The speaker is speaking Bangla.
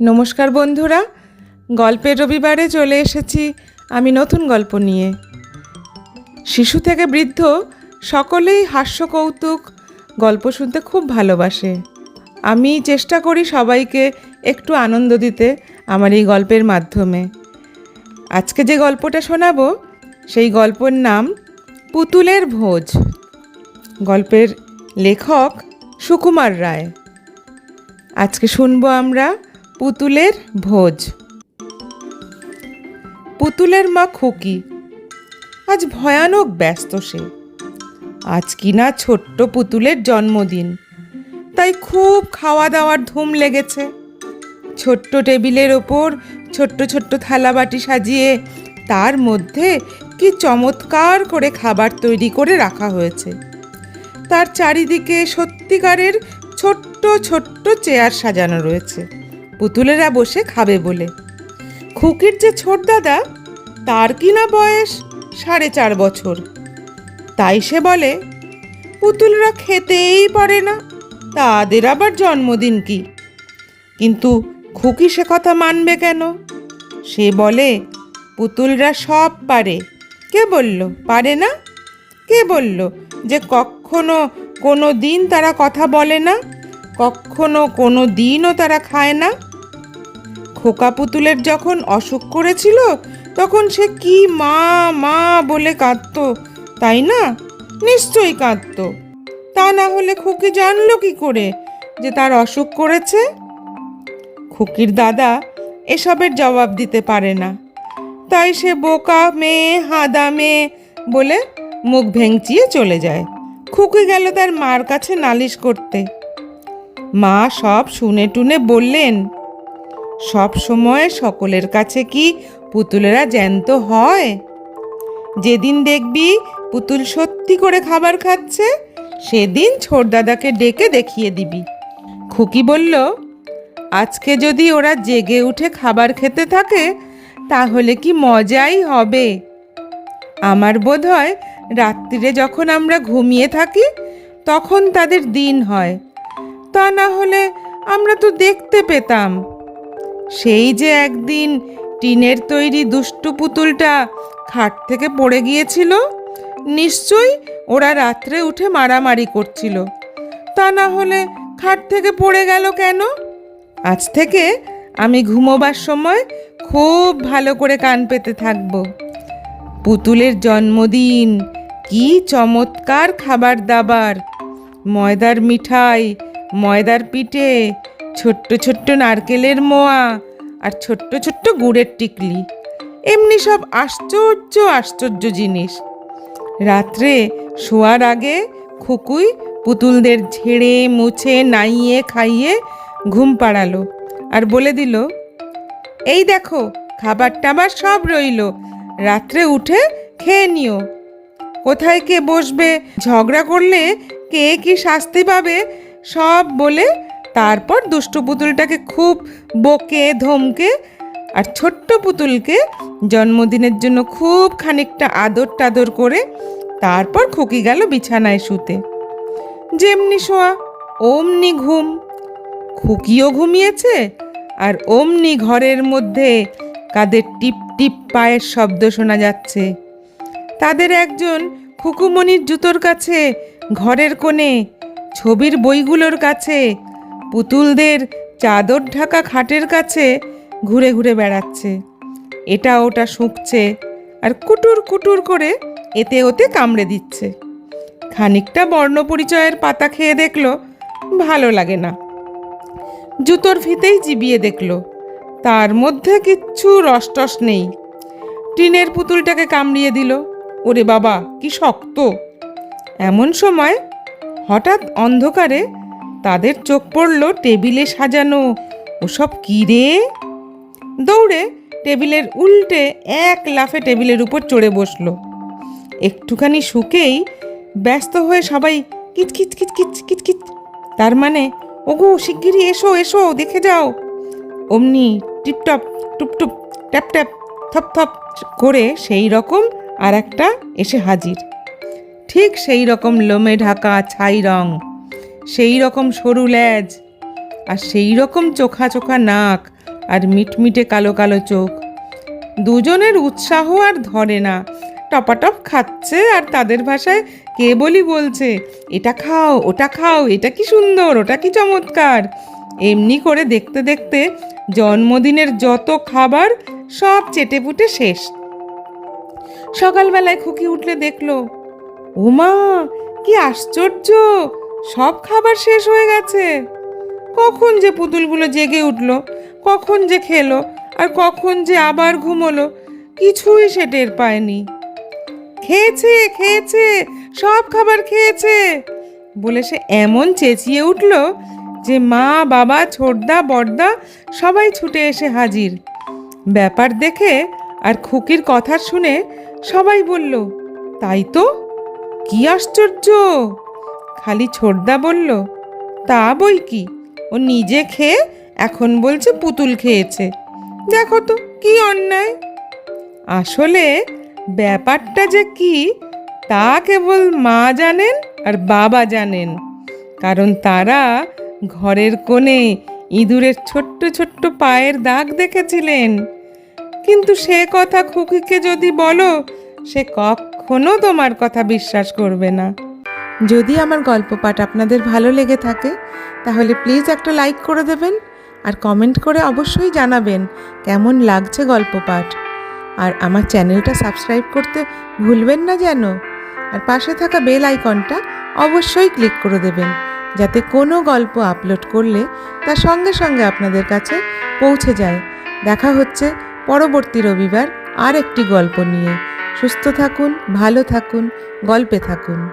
নমস্কার বন্ধুরা, গল্পের রবিবারে চলে এসেছি আমি নতুন গল্প নিয়ে। শিশু থেকে বৃদ্ধ সকলেই হাস্য কৌতুক গল্প শুনতে খুব ভালোবাসে। আমি চেষ্টা করি সবাইকে একটু আনন্দ দিতে আমার এই গল্পের মাধ্যমে। আজকে যে গল্পটা শোনাবো, সেই গল্পের নাম পুতুলের ভোজ। গল্পের লেখক সুকুমার রায়। আজকে শুনব আমরা পুতুলের ভোজ। পুতুলের মা খুকি। আজ ভয়ানক ব্যস্ত সে। আজ কিনা ছোট্ট পুতুলের জন্মদিন। তাই খুব খাওয়া দাওয়ার ধুম লেগেছে। ছোট্ট টেবিলের ওপর ছোট্ট ছোট্ট থালাবাটি সাজিয়ে তার মধ্যে কি চমৎকার করে খাবার তৈরি করে রাখা হয়েছে। তার চারিদিকে সত্যিকারের ছোট্ট ছোট্ট চেয়ার সাজানো রয়েছে। পুতুলেরা বসে খাবে বলে। খুকির যে ছোট দাদা, তার কিনা বয়স? সাড়ে চার বছর। তাই সে বলে, পুতুলরা খেতেই পারে না, তাদের আবার জন্মদিন কি? কিন্তু খুকি সে কথা মানবে কেন? সে বলে, পুতুলরা সব পারে। কে বলল, পারে না? কে বলল, যে কখনো কোনো দিন তারা কথা বলে না, কখনো কোনো দিনও তারা খায় না? খোকা পুতুলের যখন অসুখ করেছিল, তখন সে কি মা মা বলে কাঁদতো, তাই না? নিশ্চয়ই কাঁদতো। তা না হলে খুকি জানলো কি করে যে তার অসুখ করেছে? খুকির দাদা এসবের জবাব দিতে পারে না। তাই সে বোকা মেয়ে, হাদা মেয়ে বলে মুখ ভেঙচিয়ে চলে যায়। খুকি গেল তার মার কাছে নালিশ করতে। মা সব শুনে টুনে বললেন সব সময় সকলের কাছে কি পুতুলেরা জ্যান্ত হয়? যেদিন দেখবি পুতুল সত্যি করে খাবার খাচ্ছে, সেদিন ছোট দাদাকে ডেকে দেখিয়ে দিবি। খুকি বলল, আজকে যদি ওরা জেগে উঠে খাবার খেতে থাকে, তাহলে কি মজাই হবে? আমার বোধ হয় রাত্রিরে যখন আমরা ঘুমিয়ে থাকি, তখন তাদের দিন হয়। তা না হলে আমরা তো দেখতে পেতাম। সেই যে একদিন টিনের তৈরি দুষ্টু পুতুলটা খাট থেকে পড়ে গিয়েছিল, নিশ্চয়ই ওরা রাত্রে উঠে মারামারি করছিল। তা না হলে খাট থেকে পড়ে গেল কেন? আজ থেকে আমি ঘুমোবার সময় খুব ভালো করে কান পেতে থাকব। পুতুলের জন্মদিন, কি চমৎকার খাবার দাবার। ময়দার মিঠাই, ময়দার পিঠে ছোট্ট ছোট্ট নারকেলের মোয়া আর ছোট্ট ছোট্ট গুড়ের টিকলি। এমনি সব আশ্চর্য আশ্চর্য জিনিস। রাত্রে শোয়ার আগে খুকুই পুতুলদের ঝেড়ে, মুছে, নাইয়ে, খাইয়ে ঘুম পাড়ালো আর বলে দিল, এই দেখো খাবার টাবার সব রইল। রাত্রে উঠে খেয়ে নিও। কোথায় কে বসবে? ঝগড়া করলে কে কি শাস্তি পাবে? সব বলে তারপর দুষ্টু পুতুলটাকে খুব বকে, ধমকে আর ছোট্ট পুতুলকে জন্মদিনের জন্য খুব খানিকটা আদর টাদর করে তারপর খুকি গেল বিছানায় শুতে। যেমনি শোয়া, অমনি ঘুম। খুকিও ঘুমিয়েছে আর অমনি ঘরের মধ্যে কাদের টিপ টিপ পায়ের শব্দ শোনা যাচ্ছে। তাদের একজন খুকুমণির জুতোর কাছে, ঘরের কোণে, ছবির বইগুলোর কাছে পুতুলদের চাদর ঢাকা খাটের কাছে ঘুরে ঘুরে বেড়াচ্ছে। এটা ওটা শুঁকছে আর কুটুর কুটুর করে এতে ওতে কামড়ে দিচ্ছে। খানিকটা বর্ণপরিচয়ের পাতা খেয়ে দেখল, ভালো লাগে না। জুতোর ফিতেই জিবিয়ে দেখল, তার মধ্যে কিচ্ছু রসটস নেই। টিনের পুতুলটাকে কামড়িয়ে দিল, ওরে বাবা, কি শক্ত। এমন সময় হঠাৎ অন্ধকারে তাদের চোখ পড়ল টেবিলে সাজানো। ওসব কী রে? দৌড়ে টেবিলের উল্টে এক লাফে টেবিলের উপর চড়ে বসল। একটুখানি শুকেই ব্যস্ত হয়ে সবাই কিচকিচ কিচকিচ কিচকিচ তার মানে ওগো, শিগগিরই এসো এসো, দেখে যাও। অমনি টিপটপ, টুপটুপ, ট্যাপ ট্যাপ, থপ থপ করে সেই রকম আর একটা এসে হাজির। ঠিক সেই রকম লোমে ঢাকা ছাই রং। সেই রকম সরু ল্যাজ আর সেই রকম চোখা চোখা নাক আর মিটমিটে কালো কালো চোখ। দুজনের উৎসাহ আর ধরে না। টপাটপ খাচ্ছে আর তাদের ভাষায় কে বলি বলছে, এটা খাও, ওটা খাও, এটা কি সুন্দর, ওটা কি চমৎকার? এমনি করে দেখতে দেখতে জন্মদিনের যত খাবার সব চেটেপুটে শেষ। সকালবেলায় খুকি উঠলে দেখল, ওমা, কি আশ্চর্য! সব খাবার শেষ হয়ে গেছে। কখন যে পুতুলগুলো জেগে উঠল, কখন যে খেলো, আর কখন যে আবার ঘুমোলো, কিছুই সে টের পায়নি। খেয়েছে খেয়েছে, সব খাবার খেয়েছে বলে সে এমন চেঁচিয়ে উঠল যে মা, বাবা, ছোটদা, বড়দা সবাই ছুটে এসে হাজির। ব্যাপার দেখে আর খুকির কথা শুনে সবাই বলল, তাই তো? কি আশ্চর্য! খালি ছোটদা বলল, তা বই কি? ও নিজে খেয়ে এখন বলছে পুতুল খেয়েছে। দেখো তো, কি অন্যায়। আসলে ব্যাপারটা যে কি, তা কেবল মা জানেন আর বাবা জানেন। কারণ তারা ঘরের কোণে ইঁদুরের ছোট্ট ছোট্ট পায়ের দাগ দেখেছিলেন। কিন্তু সে কথা খুকিকে যদি বলো, সে কখনো তোমার কথা বিশ্বাস করবে না। যদি আমার গল্প পাঠ আপনাদের ভালো লেগে থাকে, তাহলে প্লিজ একটা লাইক করে দেবেন আর কমেন্ট করে অবশ্যই জানাবেন কেমন লাগছে গল্প পাঠ আর আমার চ্যানেলটা সাবস্ক্রাইব করতে ভুলবেন না যেন। আর পাশে থাকা বেল আইকনটা অবশ্যই ক্লিক করে দেবেন, যাতে কোনো গল্প আপলোড করলে তা সঙ্গে সঙ্গে আপনাদের কাছে পৌঁছে যায়। দেখা হচ্ছে পরবর্তী রবিবার আর একটি গল্প নিয়ে। সুস্থ থাকুন, ভালো থাকুন, গল্পে থাকুন।